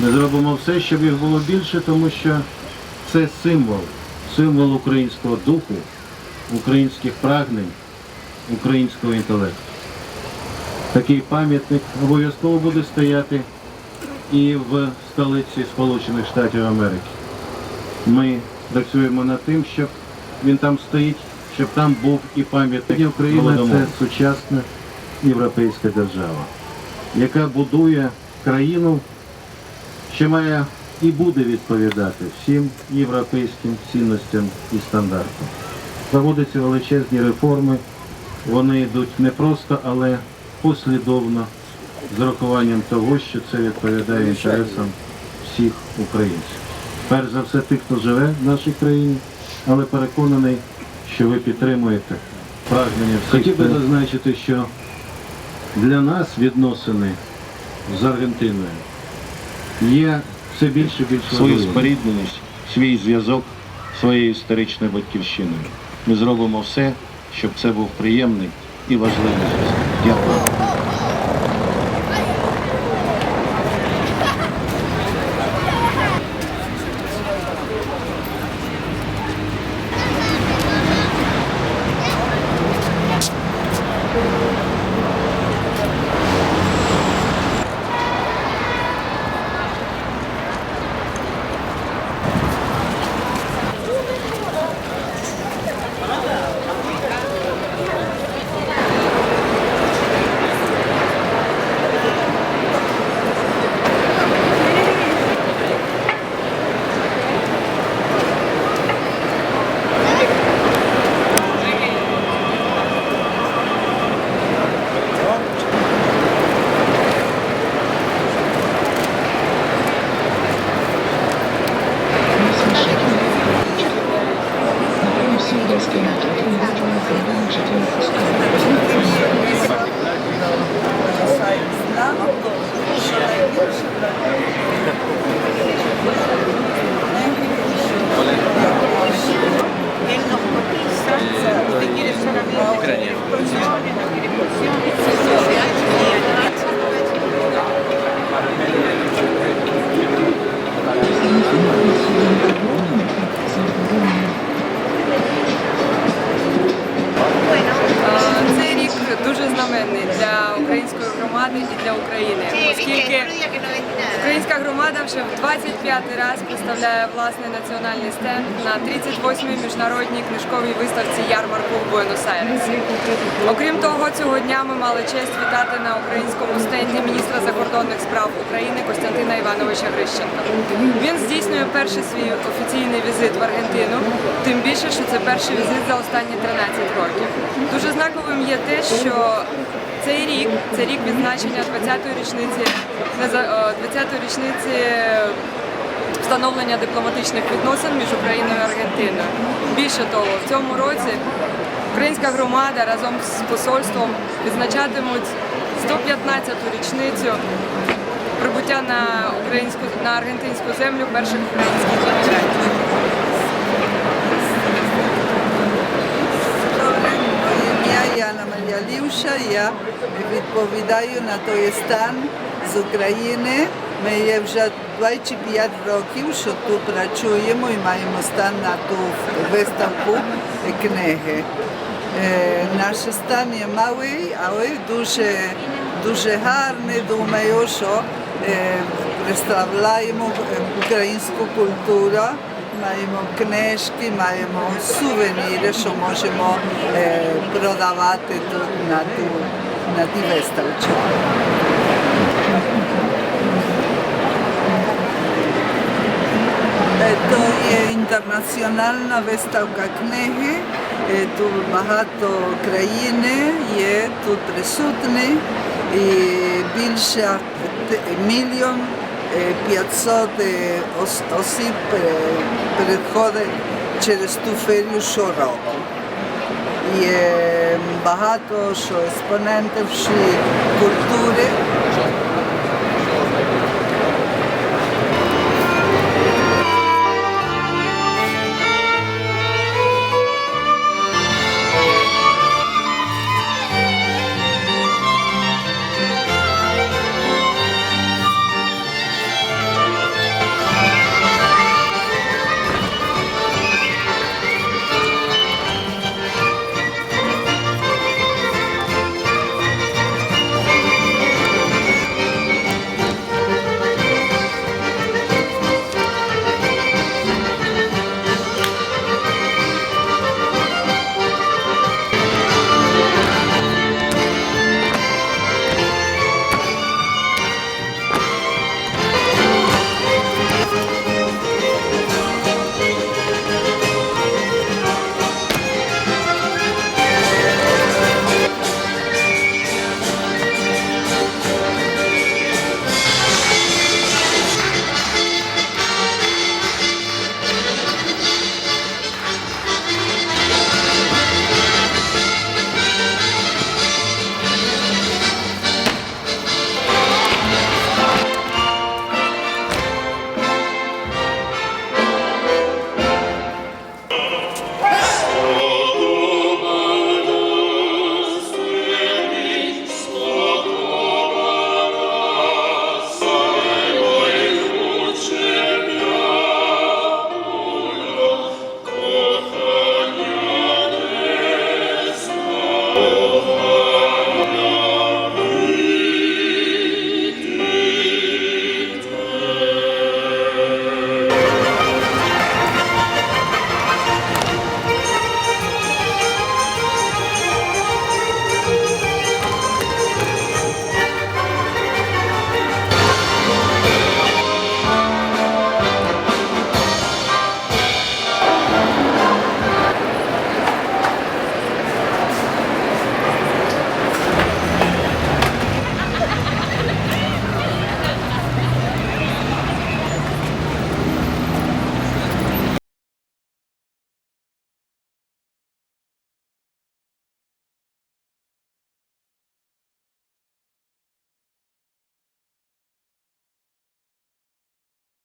Ми зробимо все, щоб їх було більше, тому що це символ, символ українського духу, українських прагнень, українського інтелекту. Такий пам'ятник обов'язково буде стояти і в столиці Сполучених Штатів Америки. Ми працюємо над тим, щоб він там стоїть, щоб там був і пам'ятник. Україна це сучасна європейська держава, яка будує країну, що має і буде відповідати всім європейським цінностям і стандартам. Проводяться величезні реформи, вони йдуть не просто, але послідовно з урахуванням того, що це відповідає інтересам всіх українців. Перш за все тих, хто живе в нашій країні, але переконаний, що ви підтримуєте прагнення всіх. Хотів би зазначити, що для нас відносини з Аргентиною є все більше більше свою спорідненість, свій зв'язок своєю історичною батьківщиною. Ми зробимо все, щоб це був приємний і важливий зв'язок. Дякую. Громади і для України, оскільки українська громада вже в 25-й раз представляє власний національний стенд на 38-й міжнародній книжковій виставці ярмарку в Буенос-Айресі. Окрім того, цього дня ми мали честь вітати на українському стенді міністра закордонних справ України Костянтина Івановича Грищенка. Він здійснює перший свій офіційний візит в Аргентину, тим більше, що це перший візит за останні 13 років. Дуже знаковим є те, що цей рік це рік відзначення 20-ї річниці е, 20-ї річниці встановлення дипломатичних відносин між Україною і Аргентиною. Більше того, в цьому році українська громада разом з посольством відзначатимуть 115-ту річницю прибуття на українську на аргентинську землю перших українських іммігрантів. Яна Я відповідаю на той стан з України. Ми є вже 25 років, що тут працюємо і маємо стан на ту виставку книги. Е, Наш стан є малий, але дуже, дуже гарний. Думаю, що е, представляємо українську культуру. imamo kneški, imamo suvenire što možemo e, prodavati na, tu, na ti vestavče. E, to je internacionalna vestavka knehi, e, tu bahato krajine je tu prisutni i bivša milijon 500 е, осіб переходить через ту ферію щороку. Є багато що експонентів культури